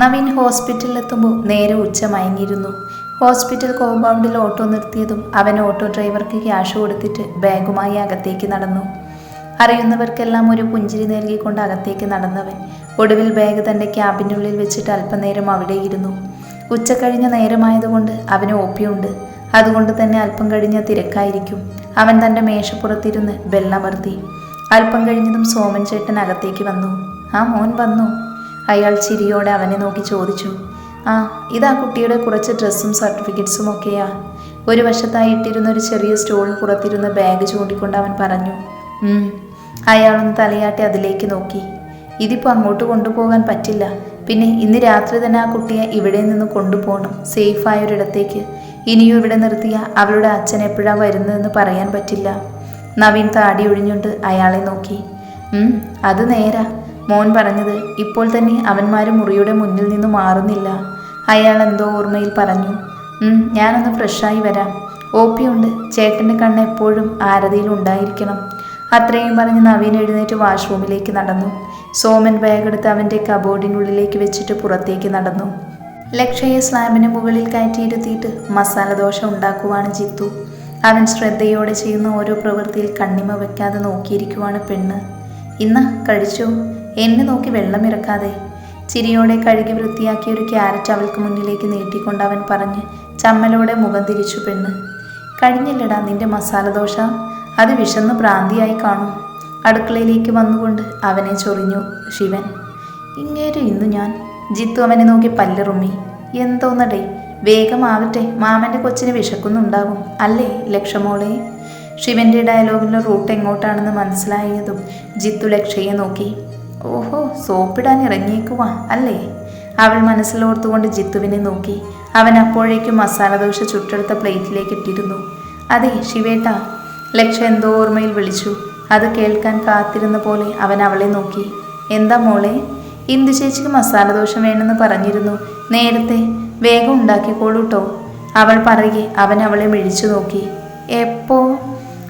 നവീൻ ഹോസ്പിറ്റലിലെത്തുമ്പോൾ നേരെ ഉച്ച മയങ്ങിയിരുന്നു ഹോസ്പിറ്റൽ കോമ്പൗണ്ടിൽ ഓട്ടോ നിർത്തിയതും അവൻ ഓട്ടോ ഡ്രൈവർക്ക് ക്യാഷ് കൊടുത്തിട്ട് ബാഗുമായി അകത്തേക്ക് നടന്നു. അറിയുന്നവർക്കെല്ലാം ഒരു പുഞ്ചിരി നൽകിക്കൊണ്ട് അകത്തേക്ക് നടന്നവൻ. ഒടുവിൽ ബാഗ് തന്റെ ക്യാബിനുള്ളിൽ വെച്ചിട്ട് അല്പനേരം അവിടെ ഇരുന്നു ഉച്ച കഴിഞ്ഞ നേരമായതുകൊണ്ട് അവന് ഓപ്പിയുണ്ട് അതുകൊണ്ട് തന്നെ അല്പം കഴിഞ്ഞ തിരക്കായിരിക്കും. അവൻ തന്റെ മേശപ്പുറത്തിരുന്ന് ബെല്ലമർത്തി. അല്പം കഴിഞ്ഞതും സോമൻ ചേട്ടൻ അകത്തേക്ക് വന്നു. ആ മോൻ വന്നു. അയാൾ ചിരിയോടെ അവനെ നോക്കി ചോദിച്ചു ആ ഇതാ കുട്ടിയുടെ കുറച്ച് ഡ്രസ്സും സർട്ടിഫിക്കറ്റ്സും ഒക്കെയാ. ഒരു വശത്തായി ഇട്ടിരുന്ന ഒരു ചെറിയ സ്റ്റോളിൽ പുറത്തിരുന്ന ബാഗ് ചൂണ്ടിക്കൊണ്ട് അവൻ പറഞ്ഞു. അയാളൊന്ന് തലയാട്ടി അതിലേക്ക് നോക്കി ഇതിപ്പോൾ അങ്ങോട്ട് കൊണ്ടുപോകാൻ പറ്റില്ല. പിന്നെ ഇന്ന് രാത്രി തന്നെ ആ കുട്ടിയെ ഇവിടെ നിന്ന് കൊണ്ടുപോകണം സേഫായ ഒരിടത്തേക്ക് ഇനിയും ഇവിടെ നിർത്തിയ അവളുടെ അച്ഛൻ എപ്പോഴാണ് വരുന്നതെന്ന് പറയാൻ പറ്റില്ല. നവീൻ താടി ഒഴിഞ്ഞുകൊണ്ട് അയാളെ നോക്കി "ഉം, അത് നേരാ. മോൻ പറഞ്ഞത് ഇപ്പോൾ തന്നെ അവന്മാരും മുറിയുടെ മുന്നിൽ നിന്ന് മാറുന്നില്ല. അയാൾ എന്തോ ഓർമ്മയിൽ പറഞ്ഞു. "ഉം, ഞാനൊന്ന് ഫ്രഷായി വരാം. ഒ പി ഉണ്ട് ചേട്ടന്റെ കണ്ണ് എപ്പോഴും ആരതിയിൽ ഉണ്ടായിരിക്കണം. അത്രയും പറഞ്ഞ് നവീൻ എഴുന്നേറ്റ് വാഷ്റൂമിലേക്ക് നടന്നു. സോമൻ ബാഗ് എടുത്ത് അവന്റെ കബോർഡിനുള്ളിലേക്ക് വെച്ചിട്ട് പുറത്തേക്ക് നടന്നു. ലക്ഷയെ സ്ലാബിന് മുകളിൽ കയറ്റിയിരുത്തിയിട്ട് മസാല ദോശ ഉണ്ടാക്കുവാണ് ജിത്തു. അവൻ ശ്രദ്ധയോടെ ചെയ്യുന്ന ഓരോ പ്രവൃത്തിയിൽ കണ്ണിമ വയ്ക്കാതെ നോക്കിയിരിക്കുവാണ് പെണ്ണ്. ഇന്ന കഴിച്ചോ? എന്നെ നോക്കി വെള്ളം ഇറക്കാതെ. ചിരിയോടെ കഴുകി വൃത്തിയാക്കിയ ഒരു ക്യാരറ്റ് അവൾക്ക് മുന്നിലേക്ക് നീട്ടിക്കൊണ്ട് അവൻ പറഞ്ഞ് ചമ്മലോടെ മുഖം തിരിച്ചു പെണ്ണ്. കഴിഞ്ഞില്ലടാ നിന്റെ മസാല ദോശ. അത് വിശന്ന് പ്രാന്തിയായി കാണും. അടുക്കളയിലേക്ക് വന്നുകൊണ്ട് അവനെ ചൊറിഞ്ഞു ശിവൻ. ഇങ്ങേരും ഇന്നു ഞാൻ. ജിത്തു അവനെ നോക്കി പല്ലിറുമ്മി. എന്തോന്നടേ. വേഗമാവട്ടെ മാമന്റെ കൊച്ചിന് വിശക്കുന്നുണ്ടാകും. അല്ലേ ലക്ഷമോളെ? ശിവന്റെ ഡയലോഗിന്റെ റൂട്ട് എങ്ങോട്ടാണെന്ന് മനസ്സിലായതും ജിത്തു ലക്ഷയെ നോക്കി. ഓഹോ സോപ്പിടാൻ ഇറങ്ങിയേക്കുവാ അല്ലേ? അവൾ മനസ്സിലോർത്തുകൊണ്ട് ജിത്തുവിനെ നോക്കി. അവൻ അപ്പോഴേക്കും മസാലദോശ ചുട്ടെടുത്ത പ്ലേറ്റിലേക്ക് ഇട്ടിരുന്നു. അതെ ശിവേട്ട. ലക്ഷ എന്തോ ഓർമ്മയിൽ വിളിച്ചു. അത് കേൾക്കാൻ കാത്തിരുന്ന പോലെ അവൻ അവളെ നോക്കി. എന്താ മോളെ? ഇന്ദു ചേച്ചിക്ക് മസാലദോശ വേണമെന്ന് പറഞ്ഞിരുന്നു. നേരത്തെ വേഗം ഉണ്ടാക്കിക്കോളൂട്ടോ. അവൾ പറയെ അവൻ അവളെ മിഴിച്ചു നോക്കി. എപ്പോ?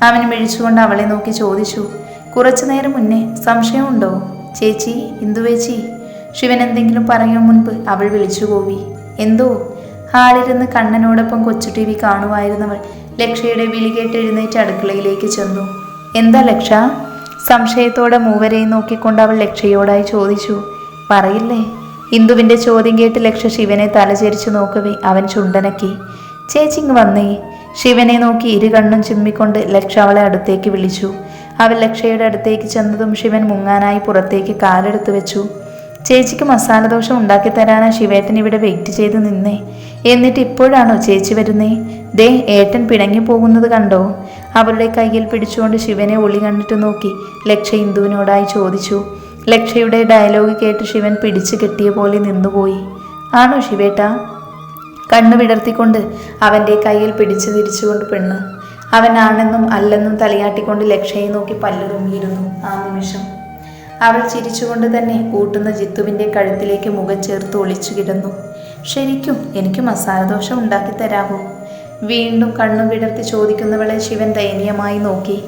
അവൻ മിഴിച്ചുകൊണ്ട് അവളെ നോക്കി ചോദിച്ചു. കുറച്ചു നേരം മുന്നേ സംശയമുണ്ടോ? ചേച്ചി ഇന്ദുവേച്ചി ശിവൻ എന്തെങ്കിലും പറയും മുൻപ് അവൾ വിളിച്ചു പോവി. എന്തോ? ഹാളിരുന്ന് കണ്ണനോടൊപ്പം കൊച്ചു ടി വി കാണുമായിരുന്നവൾ ലക്ഷയുടെ വിളി കേട്ട് എഴുന്നേറ്റ് അടുക്കളയിലേക്ക് ചെന്നു. എന്താ ലക്ഷ? സംശയത്തോടെ മൂവരെയും നോക്കിക്കൊണ്ട് അവൾ ലക്ഷയോടായി ചോദിച്ചു. പറയില്ലേ? ഇന്ദുവിന്റെ ചോദ്യം കേട്ട് ലക്ഷ ശിവനെ തലചരിച്ചു നോക്കവേ അവൻ ചുണ്ടനക്കി. ചേച്ചിങ് വന്നേ. ശിവനെ നോക്കി ഇരു കണ്ണും ചിമ്മിക്കൊണ്ട് ലക്ഷ അവളെ അടുത്തേക്ക് വിളിച്ചു. അവൻ ലക്ഷയുടെ അടുത്തേക്ക് ചെന്നതും ശിവൻ മുങ്ങാനായി പുറത്തേക്ക് കാലെടുത്തു വെച്ചു. ചേച്ചിക്ക് മസാല മസാലദോശ ഉണ്ടാക്കി തരാനാ ശിവേട്ടൻ ഇവിടെ വെയിറ്റ് ചെയ്ത് നിന്നേ. എന്നിട്ട് ഇപ്പോഴാണോ ചേച്ചി വരുന്നേ? ദേ ഏട്ടൻ പിണങ്ങി പോകുന്നത് കണ്ടോ? അവളുടെ കയ്യിൽ പിടിച്ചുകൊണ്ട് ശിവനെ ഒളി കണ്ടിട്ട് നോക്കി ലക്ഷ ഇന്ദുവിനോടായി ചോദിച്ചു. ലക്ഷയുടെ ഡയലോഗ് കേട്ട് ശിവൻ പിടിച്ചു കെട്ടിയ പോലെ നിന്നുപോയി. ആണോ ശിവേട്ട? കണ്ണു വിടർത്തിക്കൊണ്ട് അവന്റെ കയ്യിൽ പിടിച്ചു തിരിച്ചുകൊണ്ട് പെണ്ണ്. അവൻ ആണെന്നും അല്ലെന്നും തലയാട്ടിക്കൊണ്ട് ലക്ഷയെ നോക്കി പല്ലുറുങ്ങിയിരുന്നു ആ നിമിഷം. അവൾ ചിരിച്ചുകൊണ്ട് തന്നെ കൂട്ടുന്ന ജിത്തുവിന്റെ കഴുത്തിലേക്ക് മുഖം ചേർത്ത് ഒളിച്ചു കിടന്നു. ശരിക്കും എനിക്ക് മസാലദോശ ഉണ്ടാക്കി തരാമോ വീണ്ടും കണ്ണു വിടർത്തി ചോദിക്കുന്നവളെ ശിവൻ ദയനീയമായി നോക്കി.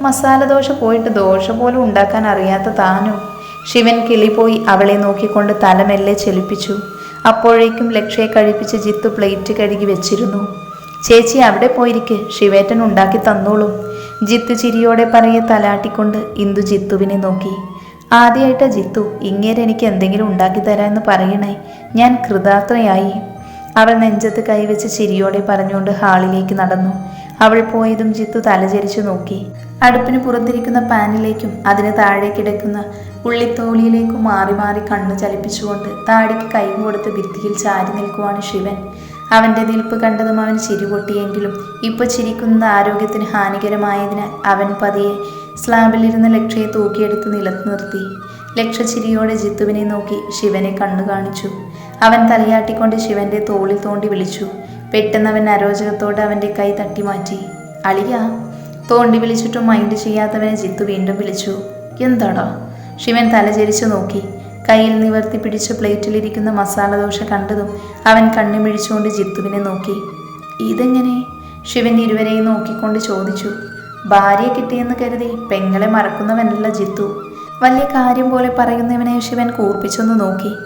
മസാലദോശ പോയിട്ട് ദോശ പോലും ഉണ്ടാക്കാൻ അറിയാത്ത താനും? ശിവൻ കിളി പോയി അവളെ നോക്കിക്കൊണ്ട് തലമെല്ലെ ചെലിപ്പിച്ചു. അപ്പോഴേക്കും ലക്ഷയെ കഴിപ്പിച്ച് ജിത്തു പ്ലേറ്റ് കഴുകി വെച്ചിരുന്നു. ചേച്ചി അവിടെ പോയിരിക്കെ ശിവേട്ടൻ ഉണ്ടാക്കി തന്നോളും. ജിത്തു ചിരിയോടെ പറയെ തലാട്ടിക്കൊണ്ട് ഇന്ദു ജിത്തുവിനെ നോക്കി. ആദ്യമായിട്ട് ജിത്തു ഇങ്ങേരെ എനിക്ക് എന്തെങ്കിലും ഉണ്ടാക്കി തരാമെന്ന് പറയണേ. ഞാൻ കൃതാർത്ഥയായി. അവൾ നെഞ്ചത്ത് കൈവച്ച് ചിരിയോടെ പറഞ്ഞുകൊണ്ട് ഹാളിലേക്ക് നടന്നു. അവൾ പോയതും ജിത്തു തലചരിച്ചു നോക്കി. അടുപ്പിന് പുറത്തിരിക്കുന്ന പാനിലേക്കും അതിന് താഴെ കിടക്കുന്ന ഉള്ളിത്തോലിയിലേക്കും മാറി മാറി കണ്ണു ചലിപ്പിച്ചുകൊണ്ട് താടിക്ക് കൈ കൊടുത്ത് ഭിത്തിയിൽ ചാരി നിൽക്കുവാണ് ശിവൻ. അവന്റെ നിൽപ്പ് കണ്ടതും അവൻ ചിരി പൊട്ടിയെങ്കിലും ഇപ്പോൾ ചിരിക്കുന്നത് ആരോഗ്യത്തിന് ഹാനികരമായതിനാൽ അവൻ പതിയെ സ്ലാബിലിരുന്ന ലക്ഷയെ തൂക്കിയെടുത്ത് നിലത്ത് നിർത്തി. ലക്ഷ ചിരിയോടെ ജിത്തുവിനെ നോക്കി ശിവനെ കണ്ണു കാണിച്ചു. അവൻ തലയാട്ടിക്കൊണ്ട് ശിവന്റെ തോളിൽ തോണ്ടി വിളിച്ചു. പെട്ടെന്ന് അവൻ അരോചകത്തോടെ അവന്റെ കൈ തട്ടി മാറ്റി. അളിയ തോണ്ടി വിളിച്ചിട്ടും മൈൻഡ് ചെയ്യാത്തവനെ ജിത്തു വീണ്ടും വിളിച്ചു. എന്താടോ? ശിവൻ തലചരിച്ചു നോക്കി. കയ്യിൽ നിവർത്തി പിടിച്ച് പ്ലേറ്റിലിരിക്കുന്ന മസാല ദോശ കണ്ടതും അവൻ കണ്ണുമിഴിച്ചുകൊണ്ട് ജിത്തുവിനെ നോക്കി. ഇതെങ്ങനെ? ശിവൻ ഇരുവരെയും നോക്കിക്കൊണ്ട് ചോദിച്ചു. ഭാര്യയെ കിട്ടിയെന്ന് കരുതി പെങ്ങളെ മറക്കുന്നവനല്ല ജിത്തു. വലിയ കാര്യം പോലെ പറയുന്നവനെ ശിവൻ കൂർപ്പിച്ചൊന്ന് നോക്കി.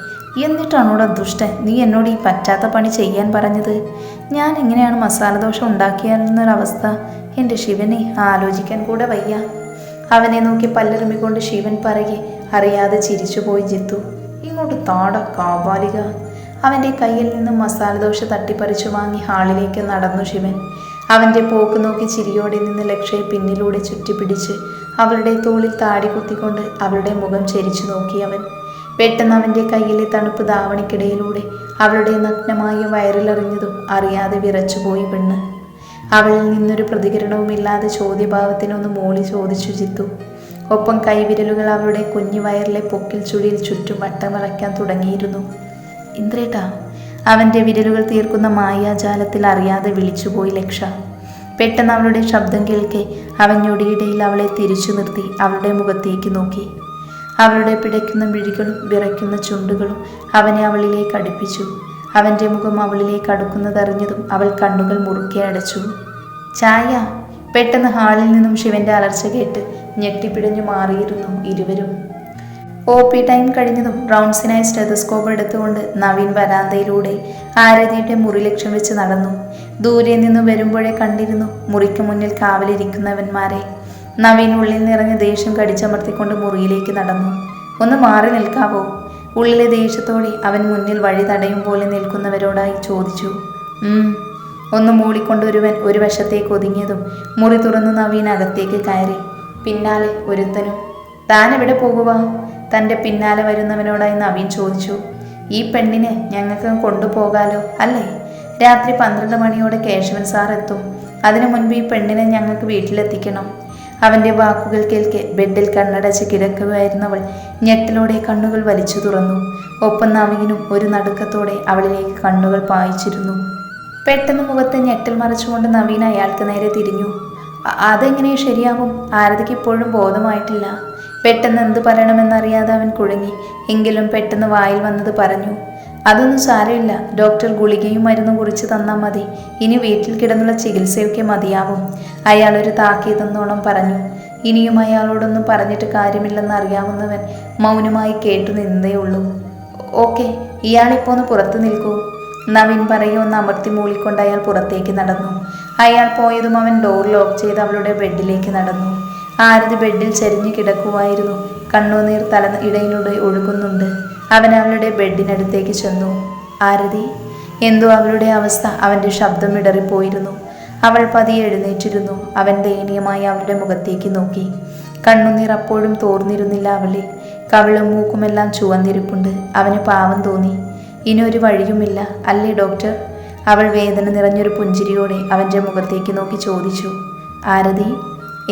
എന്നിട്ടാണോടാ ദുഷ്ടൻ? നീ എന്നോട് ഈ പറ്റാത്ത പണി ചെയ്യാൻ പറഞ്ഞത്? ഞാൻ എങ്ങനെയാണ് മസാലദോശ ഉണ്ടാക്കിയെന്നൊരവസ്ഥ? എന്റെ ശിവനെ ആലോചിക്കാൻ കൂടെ വയ്യ. അവനെ നോക്കി പല്ലെറുമ്പിക്കൊണ്ട് ശിവൻ പറയെ അറിയാതെ ചിരിച്ചുപോയി ജിത്തു. ഇങ്ങോട്ട് താട കാബാലിക അവന്റെ കയ്യിൽ നിന്നും മസാലദോശ തട്ടിപ്പറിച്ചു വാങ്ങി ഹാളിലേക്ക് നടന്നു ശിവൻ. അവന്റെ പോക്ക് നോക്കി ചിരിയോടെ നിന്ന് ലക്ഷയെ പിന്നിലൂടെ ചുറ്റിപ്പിടിച്ച് അവളുടെ തോളിൽ താടി കുത്തിക്കൊണ്ട് അവളുടെ മുഖം ചരിച്ചു നോക്കി അവൻ. പെട്ടെന്ന് അവന്റെ കയ്യിലെ തണുപ്പ് ധാവണിക്കിടയിലൂടെ അവളുടെ നഗ്നമായ വയറിലെറിഞ്ഞതും അറിയാതെ വിറച്ചുപോയി പെണ്ണ്. അവളിൽ നിന്നൊരു പ്രതികരണവുമില്ലാതെ ചോദ്യഭാവത്തിനൊന്ന് മോളി ചോദിച്ചു ജിത്തു. ഒപ്പം കൈവിരലുകൾ അവളുടെ കുഞ്ഞു വയറിലെ പൊക്കിൽ ചുഴിയിൽ ചുറ്റും വട്ടമിളയ്ക്കാൻ തുടങ്ങിയിരുന്നു. ഇന്ദ്രേട്ടാ അവന്റെ വിരലുകൾ തീർക്കുന്ന മായാജാലത്തിൽ അറിയാതെ വിളിച്ചുപോയി ലക്ഷ. പെട്ടെന്ന് അവളുടെ ശബ്ദം കേൾക്കെ അവൻ ഞൊടിയിടയിൽ അവളെ തിരിച്ചു നിർത്തി അവളുടെ മുഖത്തേക്ക് നോക്കി. അവളുടെ പിടയ്ക്കുന്ന മിഴികളും വിറയ്ക്കുന്ന ചുണ്ടുകളും അവനെ അവളിലേക്ക് അടുപ്പിച്ചു. അവന്റെ മുഖം അവളിലേക്ക് അടുക്കുന്നതറിഞ്ഞതും അവൾ കണ്ണുകൾ മുറുക്കെ അടച്ചു. ചായ? പെട്ടെന്ന് ഹാളിൽ നിന്നും ശിവന്റെ അലർച്ച കേട്ട് ഞെട്ടിപ്പിടഞ്ഞു മാറിയിരുന്നു ഇരുവരും. ഒ പി ടൈം കഴിഞ്ഞതും റൗൺസിനായി സ്റ്റെതസ്കോപ്പ് എടുത്തുകൊണ്ട് നവീൻ വരാന്തയിലൂടെ ആരതിയുടെ മുറി ലക്ഷ്യം വെച്ച് നടന്നു. ദൂരെ നിന്ന് വരുമ്പോഴേ കണ്ടിരുന്നു മുറിക്ക് മുന്നിൽ കാവലിരിക്കുന്നവന്മാരെ. നവീൻ ഉള്ളിൽ നിറഞ്ഞ ദേഷ്യം കടിച്ചമർത്തിക്കൊണ്ട് മുറിയിലേക്ക് നടന്നു. ഒന്ന് മാറി നിൽക്കാവോ? ഉള്ളിലെ ദേഷ്യത്തോടെ അവൻ മുന്നിൽ വഴി തടയും പോലെ നിൽക്കുന്നവരോടായി ചോദിച്ചു. ഒന്ന് മൂളിക്കൊണ്ടൊരുവൻ ഒരു വശത്തേക്ക് ഒതുങ്ങിയതും മുറി തുറന്ന് നവീൻ അകത്തേക്ക് കയറി. പിന്നാലെ ഒരുത്തനും താൻ എവിടെ പോകുക തന്റെ പിന്നാലെ വരുന്നവനോടായി നവീൻ ചോദിച്ചു. ഈ പെണ്ണിനെ ഞങ്ങൾക്ക് കൊണ്ടുപോകാലോ? അല്ലേ? രാത്രി പന്ത്രണ്ട് മണിയോടെ കേശവൻ സാർ എത്തും. അതിനു മുൻപ് ഈ പെണ്ണിനെ ഞങ്ങൾക്ക് വീട്ടിലെത്തിക്കണം. അവന്റെ വാക്കുകൾ കേൾക്കെ ബെഡിൽ കണ്ണടച്ച് കിടക്കുകയായിരുന്നവൾ ഞെട്ടലോടെ കണ്ണുകൾ വലിച്ചു തുറന്നു. ഒപ്പം നവീനും ഒരു നടുക്കത്തോടെ അവളിലേക്ക് കണ്ണുകൾ പായിച്ചിരുന്നു. പെട്ടെന്ന് മുഖത്തെ ഞെട്ടൽ മറച്ചുകൊണ്ട് നവീൻ അയാൾക്ക് നേരെ തിരിഞ്ഞു. "അ- അതെങ്ങനെ ശരിയാവും? ആരതിക്ക് ഇപ്പോഴും ബോധമായിട്ടില്ല. പെട്ടെന്ന് എന്ത് പറയണമെന്നറിയാതെ അവൻ കുഴങ്ങി. എങ്കിലും പെട്ടെന്ന് വായിൽ വന്നത് പറഞ്ഞു. അതൊന്നും സാരമില്ല. ഡോക്ടർ ഗുളികയും മരുന്നും കുറിച്ച് തന്നാൽ മതി. ഇനി വീട്ടിൽ കിടന്നുള്ള ചികിത്സയൊക്കെ മതിയാവും. അയാൾ ഒരു താക്കീതെന്നോണം പറഞ്ഞു. ഇനിയും അയാളോടൊന്നും പറഞ്ഞിട്ട് കാര്യമില്ലെന്ന് അറിയാവുന്നവൻ മൗനമായി കേട്ടു നിന്നേ ഉള്ളൂ ഓക്കെ ഇയാളിപ്പോ ഒന്ന് പുറത്തു നിൽക്കൂ. നവീൻ പറയൊന്ന് അമർത്തി മൂളിക്കൊണ്ട് അയാൾ പുറത്തേക്ക് നടന്നു. അയാൾ പോയതും അവൻ ഡോർ ലോക്ക് ചെയ്ത് അവളുടെ ബെഡിലേക്ക് നടന്നു. ആരതി ബെഡിൽ ചരിഞ്ഞു കിടക്കുമായിരുന്നു കണ്ണുനീർ തല ഇടയിലൂടെ ഒഴുകുന്നുണ്ട്. അവൻ അവളുടെ ബെഡിനടുത്തേക്ക് ചെന്നു. ആരതി? എന്തോ അവളുടെ അവസ്ഥ. അവന്റെ ശബ്ദം ഇടറിപ്പോയിരുന്നു. അവൾ പതിയെ എഴുന്നേറ്റിരുന്നു. അവൻ ദയനീയമായി അവളുടെ മുഖത്തേക്ക് നോക്കി. കണ്ണുനീർ അപ്പോഴും തോർന്നിരുന്നില്ല അവളിൽ. കവിളും മൂക്കുമെല്ലാം ചുവന്നിരിപ്പുണ്ട്. അവന് പാവം തോന്നി. ഇനി ഒരു വഴിയുമില്ല. അല്ലേ ഡോക്ടർ? അവൾ വേദന നിറഞ്ഞൊരു പുഞ്ചിരിയോടെ അവന്റെ മുഖത്തേക്ക് നോക്കി ചോദിച്ചു ആരതി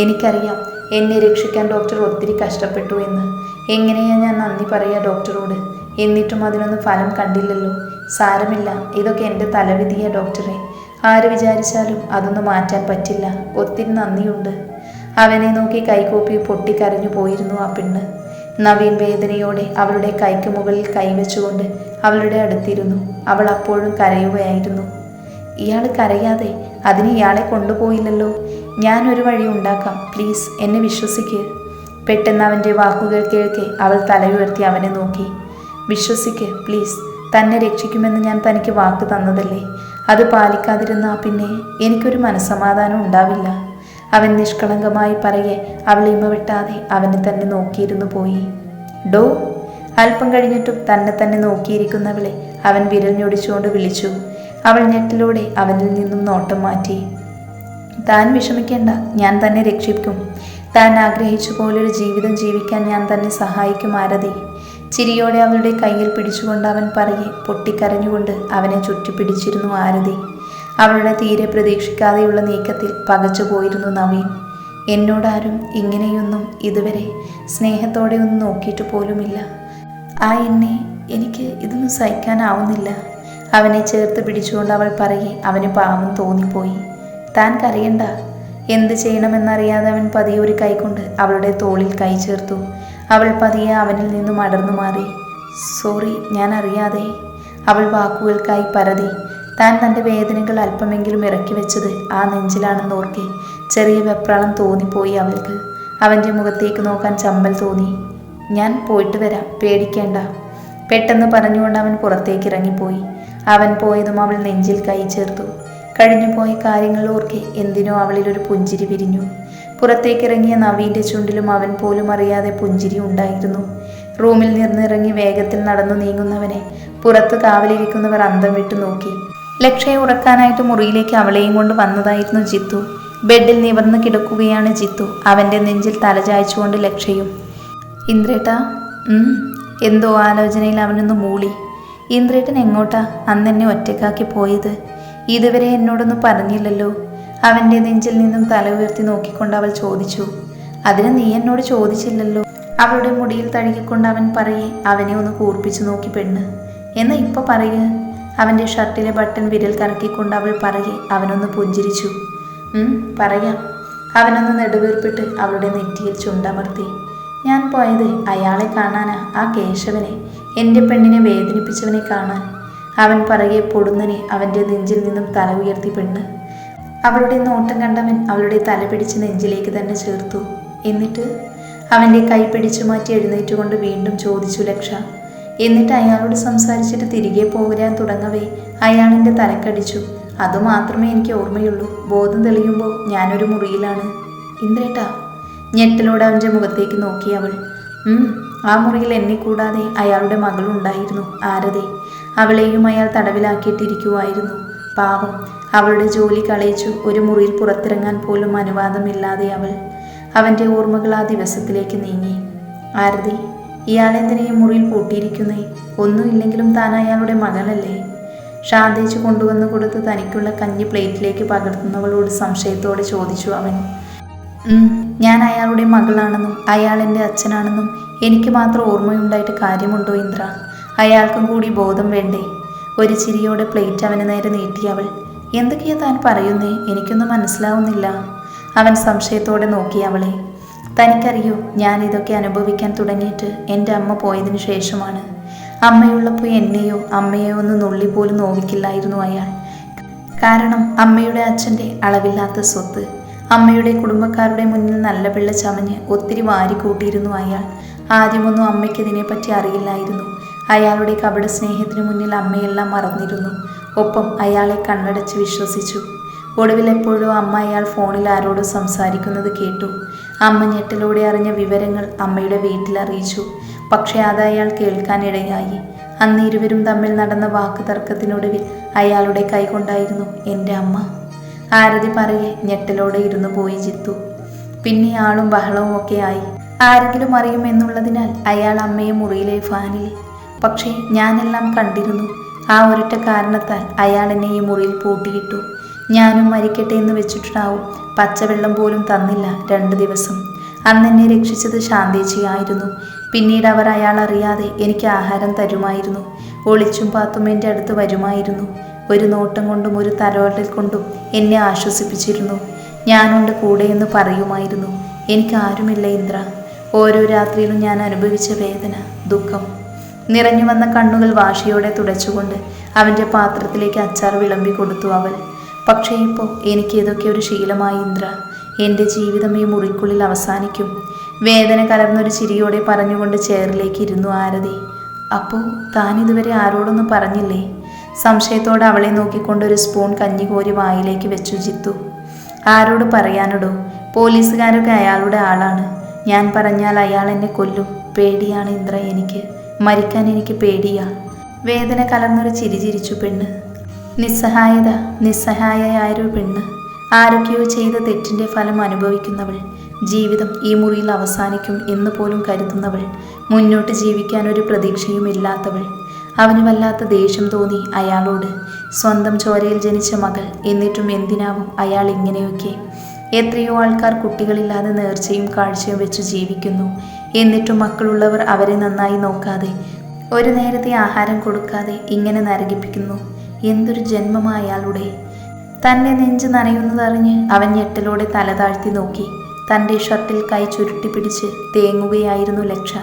എനിക്കറിയാം എന്നെ രക്ഷിക്കാൻ ഡോക്ടർ ഒത്തിരി കഷ്ടപ്പെട്ടു എന്ന്. എങ്ങനെയാ ഞാൻ നന്ദി പറയാ ഡോക്ടറോട് എന്നിട്ടും അതിനൊന്നും ഫലം കണ്ടില്ലല്ലോ. സാരമില്ല ഇതൊക്കെ എന്റെ തലവിധിയാ ഡോക്ടറെ ആര് വിചാരിച്ചാലും അതൊന്നും മാറ്റാൻ പറ്റില്ല. ഒത്തിരി നന്ദിയുണ്ട്. അവനെ നോക്കി കൈകൂപ്പി പൊട്ടിക്കരഞ്ഞു പോയിരുന്നു ആ പെണ്ണ്. നവീൻ വേദനയോടെ അവളുടെ കൈക്ക് മുകളിൽ കൈവച്ചുകൊണ്ട് അവളുടെ അടുത്തിരുന്നു. അവൾ അപ്പോഴും കരയുകയായിരുന്നു. ഇയാൾ കരയാതെ അതിന് ഇയാളെ കൊണ്ടുപോയില്ലല്ലോ. ഞാൻ ഒരു വഴി ഉണ്ടാക്കാം. പ്ലീസ് എന്നെ വിശ്വസിക്ക്. പെട്ടെന്ന് അവന്റെ വാക്കുകൾ കേൾക്കെ അവൾ തലയുയർത്തി അവനെ നോക്കി. വിശ്വസിക്ക് പ്ലീസ്. തന്നെ രക്ഷിക്കുമെന്ന് ഞാൻ തനിക്ക് വാക്ക് തന്നതല്ലേ. അത് പാലിക്കാതിരുന്നാൽ പിന്നെ എനിക്കൊരു മനസ്സമാധാനം ഉണ്ടാവില്ല. അവൻ നിഷ്കളങ്കമായി പറയെ അവൾ ഇമ വെട്ടാതെ അവനെ തന്നെ നോക്കിയിരുന്നു പോയി. ഡോ അല്പം കഴിഞ്ഞിട്ടും തന്നെ തന്നെ നോക്കിയിരിക്കുന്നവളെ അവൻ വിരൽ ഞൊടിച്ചുകൊണ്ട് വിളിച്ചു. അവൾ ഞെട്ടിലൂടെ അവനിൽ നിന്നും നോട്ടം മാറ്റി. താൻ വിഷമിക്കേണ്ട ഞാൻ തന്നെ രക്ഷിക്കും. താൻ ആഗ്രഹിച്ച പോലൊരു ജീവിതം ജീവിക്കാൻ ഞാൻ തന്നെ സഹായിക്കും ആരതി. ചിരിയോടെ അവളുടെ കയ്യിൽ പിടിച്ചുകൊണ്ട് അവൻ പറയെ പൊട്ടിക്കരഞ്ഞുകൊണ്ട് അവനെ ചുറ്റിപ്പിടിച്ചിരുന്നു ആരതി. അവളുടെ തീരെ പ്രതീക്ഷിക്കാതെയുള്ള നീക്കത്തിൽ പകച്ചു പോയിരുന്നു നവീൻ. എന്നോടാരും ഇങ്ങനെയൊന്നും ഇതുവരെ സ്നേഹത്തോടെ ഒന്നും നോക്കിയിട്ട് പോലുമില്ല. ആ എന്നെ എനിക്ക് ഇതൊന്നും സഹിക്കാനാവുന്നില്ല. അവനെ ചേർത്ത് പിടിച്ചുകൊണ്ട് അവൾ പറയെ അവന് പാവം തോന്നിപ്പോയി. താൻ കരയണ്ട. എന്ത് ചെയ്യണമെന്നറിയാതെ അവൻ പതിയെ ഒരു കൈകൊണ്ട് അവളുടെ തോളിൽ കൈ ചേർത്തു. അവൾ പതിയെ അവനിൽ നിന്നും അടർന്നു മാറി. സോറി ഞാൻ അറിയാതെ അവൾ വാക്കുകൾക്കായി പരതി. താൻ തന്റെ വേദനകൾ അല്പമെങ്കിലും ഇറക്കി വെച്ചത് ആ നെഞ്ചിലാണെന്ന് ഓർക്കെ ചെറിയ വെപ്രാളം തോന്നിപ്പോയി അവൾക്ക്. അവന്റെ മുഖത്തേക്ക് നോക്കാൻ ചമ്പൽ തോന്നി. ഞാൻ പോയിട്ട് വരാം പേടിക്കേണ്ട. പെട്ടെന്ന് പറഞ്ഞുകൊണ്ട് അവൻ പുറത്തേക്ക് ഇറങ്ങിപ്പോയി. അവൻ പോയതും അവൾ നെഞ്ചിൽ കൈ ചേർത്തു. കഴിഞ്ഞുപോയ കാര്യങ്ങൾ ഓർക്കെ എന്തിനോ അവളിൽ ഒരു പുഞ്ചിരി വിരിഞ്ഞു. പുറത്തേക്കിറങ്ങിയ നവീന്റെ ചുണ്ടിലും അവൻ പോലും അറിയാതെ പുഞ്ചിരി ഉണ്ടായിരുന്നു. റൂമിൽ നിന്നിറങ്ങി വേഗത്തിൽ നടന്നു നീങ്ങുന്നവനെ പുറത്ത് കാവലിരിക്കുന്നവർ അന്തം വിട്ടു നോക്കി. ലക്ഷയെ ഉറക്കാനായിട്ട് മുറിയിലേക്ക് അവളെയും കൊണ്ട് വന്നതായിരുന്നു ജിത്തു. ബെഡിൽ നിവർന്ന് കിടക്കുകയാണ് ജിത്തു. അവന്റെ നെഞ്ചിൽ തലചായ്ച്ചുകൊണ്ട് ലക്ഷയും. ഇന്ദ്രേട്ട. എന്തോ ആലോചനയിൽ അവനൊന്ന് മൂളി. ഇന്ദ്രേട്ടൻ എങ്ങോട്ടാ അന്ന് എന്നെ ഒറ്റക്കാക്കി പോയത്? ഇതുവരെ എന്നോടൊന്നും പറഞ്ഞില്ലല്ലോ. അവന്റെ നെഞ്ചിൽ നിന്നും തല ഉയർത്തി നോക്കിക്കൊണ്ട് അവൾ ചോദിച്ചു. അതിന് നീ എന്നോട് ചോദിച്ചില്ലല്ലോ? അവളുടെ മുടിയിൽ തഴുകിക്കൊണ്ട് അവൻ പറയെ അവനെ ഒന്ന് കൂർപ്പിച്ചു നോക്കി പെണ്ണ്. എന്നാ ഇപ്പൊ പറയുക അവന്റെ ഷർട്ടിലെ ബട്ടൺ വിരൽ കറക്കിക്കൊണ്ട് അവൾ പറയെ അവനൊന്ന് പുഞ്ചിരിച്ചു. പറയാം. അവനൊന്ന് നെടുവീർപ്പിട്ട് അവളുടെ നെറ്റിയിൽ ചുണ്ടമർത്തി. ഞാൻ പോയത് അയാളെ കാണാനാ ആ കേശവനെ. എന്റെ പെണ്ണിനെ വേദനിപ്പിച്ചവനെ കാണാൻ. അവൻ പറയെ പൊടുന്നനെ അവന്റെ നെഞ്ചിൽ നിന്നും തല ഉയർത്തി പെണ്ണ്. അവളുടെ നോട്ടം കണ്ടവൻ അവളുടെ തല പിടിച്ച് നെഞ്ചിലേക്ക് തന്നെ ചേർത്തു. എന്നിട്ട് അവന്റെ കൈ പിടിച്ചു മാറ്റി എഴുന്നേറ്റുകൊണ്ട് വീണ്ടും ചോദിച്ചു ലക്ഷ എന്നിട്ട് അയാളോട് സംസാരിച്ചിട്ട് തിരികെ പോകരാൻ തുടങ്ങവേ. അയാളെന്റെ തലക്കടിച്ചു. അതുമാത്രമേ എനിക്ക് ഓർമ്മയുള്ളൂ. ബോധം തെളിയുമ്പോൾ ഞാനൊരു മുറിയിലാണ്. ഇന്ദ്രേട്ടാ ഞെട്ടലോടെ അവന്റെ മുഖത്തേക്ക് നോക്കി അവൾ. ആ മുറിയിൽ എന്നെ കൂടാതെ അയാളുടെ മകളുണ്ടായിരുന്നു ആരതി. അവളെയും അയാൾ തടവിലാക്കിയിട്ടിരിക്കുമായിരുന്നു പാവം അവളുടെ ജോലി കളയിച്ചു. ഒരു മുറിയിൽ പുറത്തിറങ്ങാൻ പോലും അനുവാദമില്ലാതെ അവൾ അവന്റെ ഓർമ്മകൾ ആ ദിവസത്തിലേക്ക് നീങ്ങി. ആരതി ഇയാളെന്തിനെ മുറിയിൽ പൂട്ടിയിരിക്കുന്നേ? ഒന്നുമില്ലെങ്കിലും താൻ അയാളുടെ മകളല്ലേ? ഷാന്തേച്ച് കൊണ്ടുവന്ന് കൊടുത്ത് തനിക്കുള്ള കഞ്ഞി പ്ലേറ്റിലേക്ക് പകർത്തുന്നവളോട് സംശയത്തോടെ ചോദിച്ചു അവൻ. ഞാൻ അയാളുടെ മകളാണെന്നും അയാൾ എന്റെ അച്ഛനാണെന്നും എനിക്ക് മാത്രം ഓർമ്മയുണ്ടായിട്ട് കാര്യമുണ്ടോ ഇന്ദ്ര? അയാൾക്കും കൂടി ബോധം വേണ്ടേ? ഒരു ചിരിയോടെ പ്ലേറ്റ് അവന് നേരെ നീട്ടി അവൾ. എന്തൊക്കെയാ താൻ പറയുന്നേ? എനിക്കൊന്നും മനസ്സിലാവുന്നില്ല. അവൻ സംശയത്തോടെ നോക്കി അവളെ. തനിക്കറിയോ ഞാൻ ഇതൊക്കെ അനുഭവിക്കാൻ തുടങ്ങിയിട്ട് എന്റെ അമ്മ പോയതിനു ശേഷമാണ്. അമ്മയുള്ളപ്പോൾ എന്നെയോ അമ്മയോ ഒന്ന് നുള്ളി പോലും നോവിക്കില്ലായിരുന്നു അയാൾ. കാരണം അമ്മയുടെ അച്ഛന്റെ അളവില്ലാത്ത സ്വത്ത് അമ്മയുടെ കുടുംബക്കാരുടെ മുന്നിൽ നല്ല പിള്ള ചമഞ്ഞ് ഒത്തിരി വാരി കൂട്ടിയിരുന്നു അയാൾ. ആദ്യമൊന്നും അമ്മയ്ക്ക് ഇതിനെപ്പറ്റി അറിയില്ലായിരുന്നു. അയാളുടെ കപട സ്നേഹത്തിന് മുന്നിൽ അമ്മയെല്ലാം മറന്നിരുന്നു. ഒപ്പം അയാളെ കണ്ണടച്ച് വിശ്വസിച്ചു. ഒടുവിൽ എപ്പോഴോ അമ്മ അയാൾ ഫോണിൽ ആരോടും സംസാരിക്കുന്നത് കേട്ടു. അമ്മ ഞെട്ടലോടെ അറിഞ്ഞ വിവരങ്ങൾ അമ്മയുടെ വീട്ടിൽ അറിയിച്ചു. പക്ഷേ അത് അയാൾ കേൾക്കാനിടയായി. അന്ന് ഇരുവരും തമ്മിൽ നടന്ന വാക്ക് തർക്കത്തിനൊടുവിൽ അയാളുടെ കൈകൊണ്ടായിരുന്നു എന്റെ അമ്മ. ആരതി പറയെ ഞെട്ടലോടെ ഇരുന്നു പോയി ജിത്തു. പിന്നെ ആളും ബഹളവും ഒക്കെ ആയി. ആരെങ്കിലും അറിയുമെന്നുള്ളതിനാൽ അയാൾ അമ്മയെ മുറിയിലെ ഫാനിൽ പക്ഷേ ഞാനെല്ലാം കണ്ടിരുന്നു. ആ ഒരൊറ്റ കാരണത്താൽ അയാൾ എന്നെ ഈ മുറിയിൽ പൂട്ടിയിട്ടു. ഞാനും മരിക്കട്ടെ എന്ന് വെച്ചിട്ടുണ്ടാവും. പച്ചവെള്ളം പോലും തന്നില്ല രണ്ട് ദിവസം. അന്ന് എന്നെ രക്ഷിച്ചത് ശാന്തേച്ചിയായിരുന്നു പിന്നീട് അവർ അയാൾ അറിയാതെ എനിക്ക് ആഹാരം തരുമായിരുന്നു. ഒളിച്ചും പാത്തും എന്റെ അടുത്ത് വരുമായിരുന്നു. ഒരു നോട്ടം കൊണ്ടും ഒരു തലോടൽ കൊണ്ടും എന്നെ ആശ്വസിപ്പിച്ചിരുന്നു. ഞാനുണ്ട് കൂടെ എന്ന് പറയുമായിരുന്നു. എനിക്ക് ആരുമില്ല ഇന്ദ്ര. ഓരോ രാത്രിയിലും ഞാൻ അനുഭവിച്ച വേദന ദുഃഖം. നിറഞ്ഞു വന്ന കണ്ണുകൾ വാശിയോടെ തുടച്ചുകൊണ്ട് അവന്റെ പാത്രത്തിലേക്ക് അച്ചാർ വിളമ്പി കൊടുത്തു അവൾ. പക്ഷേ ഇപ്പോൾ എനിക്ക് ഇതൊക്കെ ഒരു ശീലമായി ഇന്ദ്ര. എന്റെ ജീവിതം ഈ മുറിക്കുള്ളിൽ അവസാനിക്കും. വേദന കലർന്നൊരു ചിരിയോടെ പറഞ്ഞുകൊണ്ട് ചെയറിലേക്ക് ഇരുന്നു ആരതി. അപ്പോൾ താൻ ഇതുവരെ ആരോടൊന്നും പറഞ്ഞില്ലേ? സംശയത്തോടെ അവളെ നോക്കിക്കൊണ്ട് ഒരു സ്പൂൺ കഞ്ഞി കോരി വായിലേക്ക് വെച്ചു ജിത്തു. ആരോട് പറയാനടോ? പോലീസുകാരൊക്കെ അയാളുടെ ആളാണ്. ഞാൻ പറഞ്ഞാൽ അയാൾ എന്നെ കൊല്ലും. പേടിയാണ് ഇന്ദ്ര എനിക്ക്. മരിക്കാൻ എനിക്ക് പേടിയാ. വേദന കലർന്നൊരു ചിരി ചിരിച്ചു പെണ്ണ്. നിസ്സഹായത നിസ്സഹായയായൊരു പെണ്ണ്. ആരൊക്കെയോ ചെയ്ത തെറ്റിന്റെ ഫലം അനുഭവിക്കുന്നവൾ. ജീവിതം ഈ മുറിയിൽ അവസാനിക്കും എന്ന് പോലും കരുതുന്നവൾ. മുന്നോട്ട് ജീവിക്കാൻ ഒരു പ്രതീക്ഷയും ഇല്ലാത്തവൾ. അവന് വല്ലാത്ത ദേഷ്യം തോന്നി അയാളോട്. സ്വന്തം ചോരയിൽ ജനിച്ച മകൾ. എന്നിട്ടും എന്തിനാവും അയാൾ ഇങ്ങനെയൊക്കെ? എത്രയോ ആൾക്കാർ കുട്ടികളില്ലാതെ നേർച്ചയും കാഴ്ചയും വെച്ച് ജീവിക്കുന്നു. എന്നിട്ടും മക്കളുള്ളവർ അവരെ നന്നായി നോക്കാതെ ഒരു നേരത്തെ ആഹാരം കൊടുക്കാതെ ഇങ്ങനെ നരകിപ്പിക്കുന്നു. എന്തൊരു ജന്മമാ അയാളുടെ തന്റെ നെഞ്ച് നനയുന്നതറിഞ്ഞ് അവൻ ഞെട്ടലോടെ തല താഴ്ത്തി നോക്കി. തന്റെ ഷർട്ടിൽ കൈ ചുരുട്ടി പിടിച്ച് തേങ്ങുകയായിരുന്നു ലക്ഷ.